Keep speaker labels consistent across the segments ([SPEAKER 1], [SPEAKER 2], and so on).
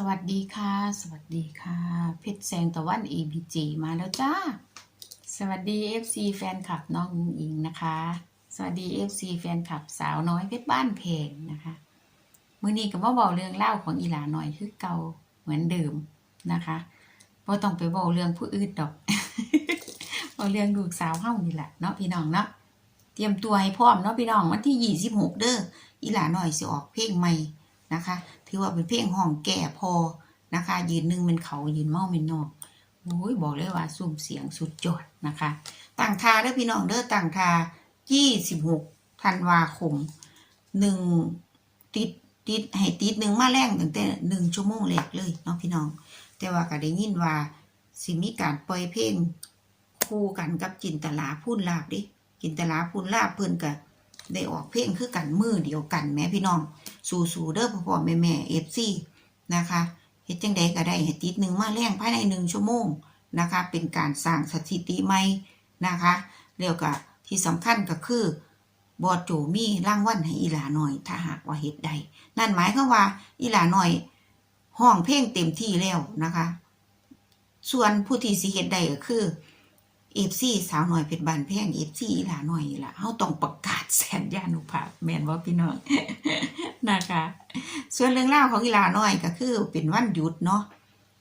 [SPEAKER 1] สวัสดีค่ะ สวัสดีค่ะ เพชรแสงตะวัน ABG มาแล้วจ้า สวัสดี FC แฟนคลับน้องอิงนะคะ สวัสดี FC แฟนคลับสาวน้อยเพชรบ้านเพลงนะคะ มื้อนี้ก็มาบอกเรื่องเล่าของอีหลาหน่อยคือเก่าเหมือนเดิมนะคะบ่ต้องไปบอกเรื่องผู้อื่นดอกบอกเรื่องลูกสาวเฮานี่แหละเนาะพี่น้องเนาะ เตรียมตัวให้พร้อมเนาะพี่น้องวันที่26เด้ออีหลาหน่อยสิออกเพลงใหม่ นะคะ ถือว่าเป็นเพลงห้องแก่พอนะคะ ยืนหนึ่งเป็นเขายืนเมาเป็นนอกโอ้ยบอกเลยว่าสุ่มเสียงสุดยอดนะคะ ต่างทาเด้อพี่น้องเด้อต่างทา26ธันวาคมหนึ่งติดติดให้ติดหนึ่งมาแรงตั้งแต่หนึ่งชั่วโมงแรกเลยเนาะพี่น้อง แต่ว่าก็ได้ยินว่าสิมีการปล่อยเพลงคู่กันกับจินตลาพูนลาบดิจินตลาพูนลาบเพิ่นก็ ได้ออกเพลงคือกันมือเดียวกันแม่พี่น้อง สู่สู่เด้อพ่อพ่อแม่แม่เอฟซีนะคะเฮ็ดจังใดก็ได้ให้ติดหนึ่งมาแรงภายในหนึ่งชั่วโมงนะคะ เป็นการสร้างสถิติใหม่นะคะแล้วก็ที่สำคัญก็คือบอดโจมีร่างวัลให้อีหลาหน่อย ถ้าหากว่าเฮ็ดได้นั่นหมายความว่าอีหลาหน่อยห้องเพลงเต็มที่แล้วนะคะ ส่วนผู้ที่สิเฮ็ดได้ก็คือ เอฟซีสาวหน่อยเพชรบานแพงเอฟซีอีหลาหน่อยล่ะเฮาต้องประกาศแสนยานุภาพแม่นบ่พี่น้องนะคะ ส่วนเรื่องเล่าของอีหลาน้อยก็คือเป็นวันหยุดเนาะ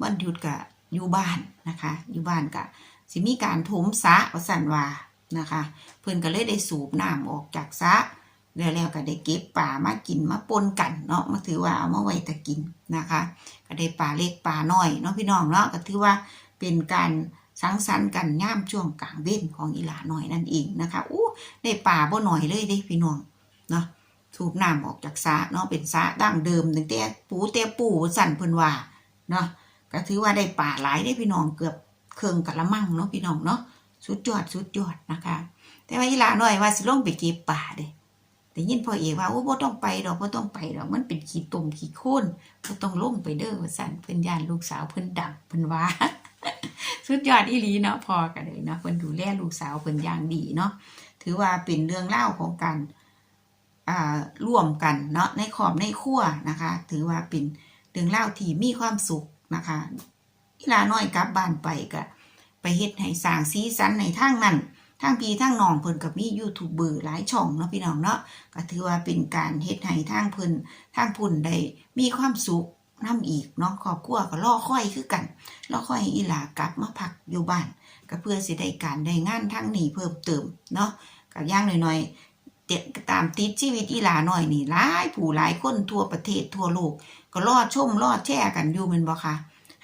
[SPEAKER 1] วันหยุดก็อยู่บ้านนะคะ อยู่บ้านก็สิมีการถมสะวสันว่านะคะ เพิ่อนก็เลยได้สูบน้ำออกจากสะแล้วแล้วก็ได้เก็บป่ามากินมาปนกันเนาะมาถือว่าเอามาไว้ตะกินนะคะ ก็ได้ป่าเล็กป่าน้อยเนาะพี่น้องเนาะก็ถือว่าเป็นการ สังสรรค์กันย่ามช่วงกลางเว้นของอีหลาหน้อยนั่นเองนะคะอู้ได้ป่าบ่หน่อยเลยเด้พี่น้องเนาะสูบน้ำออกจากสะเนาะเป็นสะดั้งเดิมตั้งแต่ปูแต่ปูสั่นเพิ่นว่าเนาะก็ถือว่าได้ป่าหลายได้พี่น้องเกือบเครื่องกะละมังเนาะพี่น้องเนาะสุดยอดสุดยอดนะคะ แต่ว่าอีหลาหน้อยว่าสิลงไปเก็บป่าเด้แต่ยินพ่อเอกว่าโอ้บ่ต้องไปดอกบ่ต้องไปดอกมันเป็นขี้ตุ่มขี้โคนบ่ต้องลงไปเด้อว่าสั่นเพิ่นย่านลูกสาวเพิ่นดังเพิ่นว่า สุดยอดอีหลีเนาะพอกันเลยเนาะเพิ่นดูแลลูกสาวเพิ่นอย่างดีเนาะถือว่าเป็นเรื่องเล่าของการอ่าร่วมกันเนาะในขอบในครัวนะคะ ถือว่าเป็นเรื่องเล่าที่มีความสุขนะคะอีลาน้อยกลับบ้านไปก็ไปเฮ็ดให้สร้างสีสันในทางนั้นทางพี่ทางน้องเพิ่นก็มียูทูบเบอร์หลายช่องเนาะพี่น้องเนาะก็ถือว่าเป็นการเฮ็ดให้ทางเพิ่นทางพุ่นได้มีความสุข นํอีกเนาะครอบครัวก็รอค่อยคือกันรอค่อยอีหลากลับมาพักอยู่บ้านก็เพื่อสิได้การได้งานทางนี้เพิ่มเติมเนาะก็อย่างหน้อยๆเจ็ดตามติดชีวิตอีหลาหน่อยนี่หลายผู้หลายคนทั่วประเทศทั่วโลก ก็รอดชมรอดแช่กันอยู่แมันบ่คะ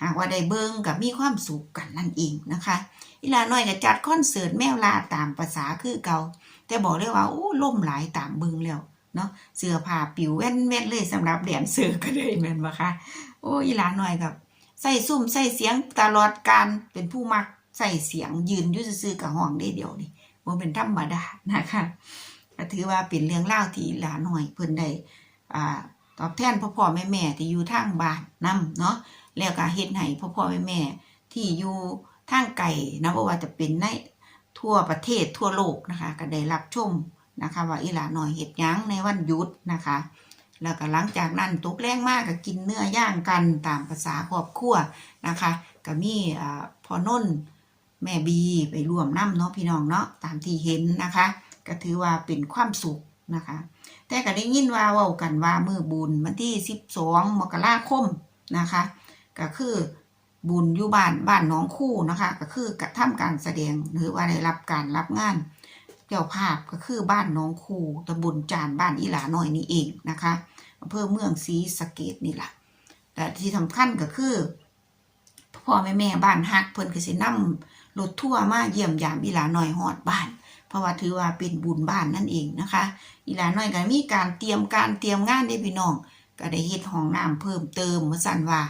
[SPEAKER 1] หากว่าได้เบิ่งกับมีความสุขกันนั่นเองนะคะอีหลาหน้อยก็จัดคอนเสิร์ตแมวลาตามภาษาคือเก่าแต่บอกเลยว่าโอ้ล่มหลายตามเบิ่งแล้ว เนาะเสื้อผ้าปิวแว่นแว่นเลยสำหรับแดนเสือก็เลยแม่นบ่คะโอ้อีหลาน้อยกับใส่ซุ่มใส่เสียงตลอดการเป็นผู้มักใส่เสียงยืนยู่ซื่อกับห้องได้เดียวนี่บ่เป็นธรรมดานะคะก็ถือว่าเป็นเรื่องเล่าที่หลาหน่อยเพิ่นได้อ่าตอบแทนพ่อพ่อแม่แม่ที่อยู่ทางบ้านนํเนาะแล้วก็เฮ็ดให้พ่อพ่อแม่แม่ที่อยู่ทางไกลนะบ่ว่าจะเป็นในทั่วประเทศทั่วโลกนะคะ ก็ได้รับชม นะคะว่าอีหลาหน่อยเฮ็ดยังในวันหยุดนะคะ แล้วก็หลังจากนั้นตกแรงมากก็กินเนื้อย่างกันตามภาษาครอบครัวนะคะก็มีอ่าพ่อนนท์แม่บีไปร่วมนํเนาะพี่น้องเนาะตามที่เห็นนะคะ ก็ถือว่าเป็นความสุขนะคะ แต่ก็ได้ยินว่าเว้ากันว่ามือบุญวันที่12มกราคมนะคะ ก็คือบุญอยู่บ้านบ้านน้องคู่นะคะ ก็คือกระทำการแสดงหรือว่าได้รับการรับงาน เจ้าภาพก็คือบ้านน้องคูตำบลจานบ้านอีหลาน้อยนี่เองนะคะอำเภอเมืองศรีสะเกดนี่แหละแต่ที่สำคัญก็คือพ่อแม่แม่บ้านฮักเพิ่นก็สินำรถทั่วมาเยี่ยมยามอีหลาน้อยฮอดบ้าน เพราะว่าถือว่าเป็นบุญบ้านนั่นเองนะคะอีหลาน้อยก็มีการเตรียมการเตรียมงานได้พี่น้องก็ได้เฮ็ดห้องน้ำเพิ่มเติมว่าซั่นว่า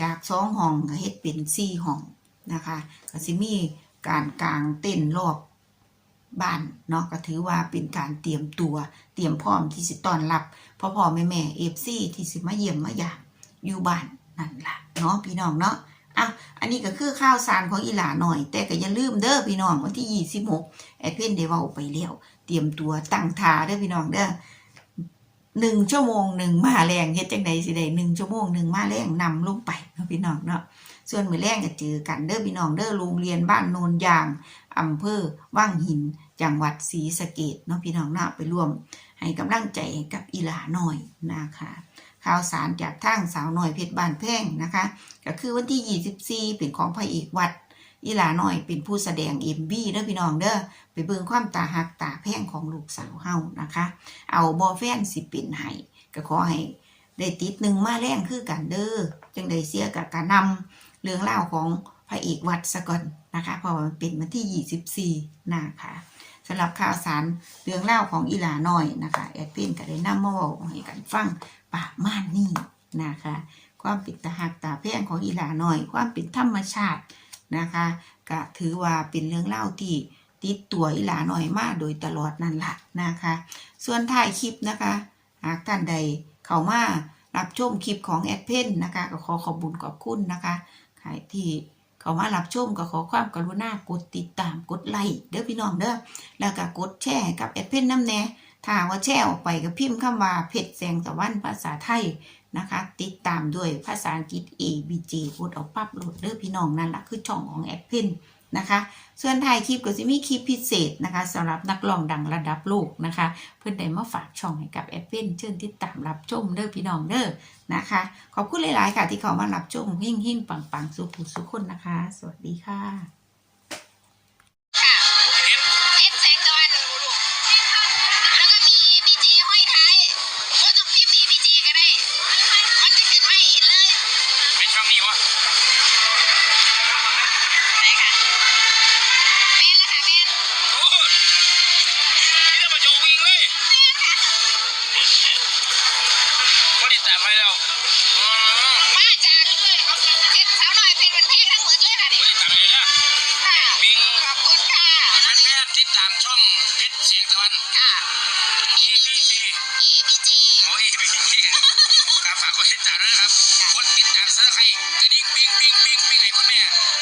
[SPEAKER 1] จากสองห้องก็เฮ็ดเป็นสี่ห้องนะคะก็สิมีการกลางเต้นรอบ บ้านเนาะก็ถือว่าเป็นการเตรียมตัวเตรียมพร้อมที่สิต้อนรับพ่อพ่อแม่แม่เอฟซีที่สิมาเยี่ยมมาหยามอยู่บ้านนั่นล่ะเนาะพี่น้องเนาะอะอันนี้ก็คือข้าวสารของอีหลาหน่อย แต่ก็อย่าลืมเด้อพี่น้องวันที่26แอเพนได้เว้าไปแล้วเตรียมตัวตั้งท่าเด้อพี่น้องเด้อหนึ่งชั่วโมงหนึ่งมาแรงเฮ็ดจังใดสิได้หนึ่งชั่วโมงหนึ่งมาแรงนำลงไปเนาะพี่น้องเนาะ ส่วนมือแรงก็เจอกันเด้อพี่น้องเด้อโรงเรียนบ้านโนนยางอำเภอว่างหิน จังหวัดศรีสะเกษเนาะพี่น้องเนาะไปร่วม ให้กำลังใจกับอีหลาหน่อยนะคะข่าวสารจากทางสาวหน่อยเพชรบานแพงนะคะ ก็คือวันที่ 24 เป็นของพระเอกวัดอีหลาหน่อยเป็นผู้แสดงเอ็มบีเด้อพี่น้องเด้อไปเบิ่งความตาหักตาแพงของลูกสาวเฮานะคะ เอาบอแฟนสิเป็นให้ก็ขอให้ได้ติดหนึ่งมาแรงคือกันเด้อจังได้เสียกับการนำ เรื่องเล่าของพระเอกวัดสะก่อนนะคะเพราะว่ามันเป็นวันที่ 24นะคะสำหรับข่าวสารเรื่องเล่าของอีหลาน้อยนะคะแอดเปนก็ได้นำมาบอกให้กันฟังปาม่านนี่นะคะ ความป็นตาหักตาแพงของอีหลาน้อย ความเป็นธรรมชาตินะคะก็ถือว่าเป็นเรื่องเล่าที่ติดตัวอีหลาน้อยมากโดยตลอดนั่นแหละนะคะ ส่วนท้ายคลิปนะคะ หากท่านใดเข้ามารับชมคลิปของแอดเพนนะคะก็ขอขอบุญขอบคุณนะคะ ใครที่เขามารับชมก็ขอความกรุณากดติดตามกดไลค์เด้อพี่น้องเด้อแล้วก็กดแชร์กับแอดเพนน้ำแน่ถ้าว่าแชร์ออกไปก็พิมพ์คำว่าเพจแสงตะวันภาษาไทยนะคะ ติดตามด้วยภาษาอังกฤษ A B J กดเอาปั๊บโหลดเด้อพี่น้องนั่นแหละคือช่องของแอดเพน นะคะส่วนถ่ายคลิปก็จะมีคลิปพิเศษนะคะสำหรับนักร้องดังระดับโลกนะคะ เพื่อนได้มาฝากช่องให้กับแอปเปิลเชิญติดตามรับชมเด้อพี่น้องเด้อนะคะ ขอบคุณหลาย ๆ ค่ะที่เขามารับชมหิ่งหิ่งปังปังสุขสุขคนนะคะ สวัสดีค่ะ
[SPEAKER 2] ติดตามช่องเพชรเสียงตะวัน
[SPEAKER 3] ค่ะ
[SPEAKER 2] ABC
[SPEAKER 3] EBJ
[SPEAKER 2] โอ้ย ABC ครับฝากกดติดตามด้วยนะครับกดติดตามซับสไครต์กระดิ่งปิ้งปิ้งปิ้งปิ้งให้คุณแม่ได้ฮอด